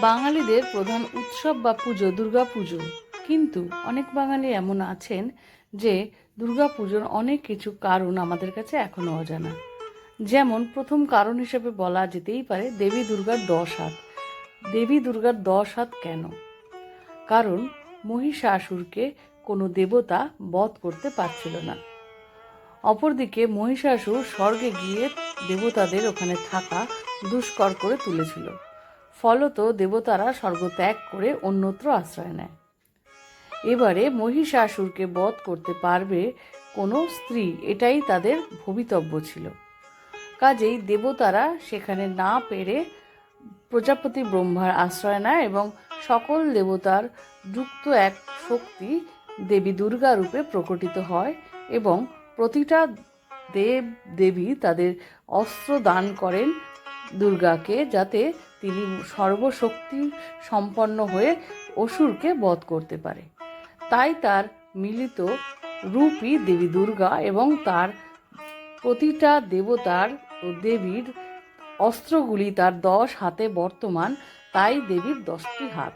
বাঙালিদের প্রধান উৎসব বা পুজো দুর্গা পুজো। কিন্তু অনেক বাঙালি এমন আছেন যে দুর্গা পুজোর অনেক কিছু কারণ আমাদের কাছে এখনও অজানা। যেমন প্রথম কারণ হিসেবে বলা যেতেই পারে দেবী দুর্গার দশ হাত। দেবী দুর্গার দশ হাত কেন? কারণ মহিষাসুরকে কোনো দেবতা বধ করতে পারছিল না। অপরদিকে মহিষাসুর স্বর্গে গিয়ে দেবতাদের ওখানে থাকা দুষ্কর করে তুলেছিল। ফলত দেবতারা স্বর্গ ত্যাগ করে অন্যত্র আশ্রয় নেয়। এবারে মহিষাসুরকে বধ করতে পারবে কোনো স্ত্রী, এটাই তাদের ভবিতব্য ছিল। কাজেই দেবতারা সেখানে না পেরে প্রজাপতি ব্রহ্মার আশ্রয় নেয় এবং সকল দেবতার যুক্ত এক শক্তি দেবী দুর্গা রূপে প্রকটিত হয় এবং প্রতিটা দেব দেবী তাদের অস্ত্র দান করেন দুর্গাকে যাতে তিনি সর্বশক্তি সম্পন্ন হয়ে অসুরকে বধ করতে পারে। তাই তার মিলিত রূপই দেবী দুর্গা এবং তার প্রতিটা দেবতার ও দেবীর অস্ত্রগুলি তার দশ হাতে বর্তমান, তাই দেবীর দশটি হাত।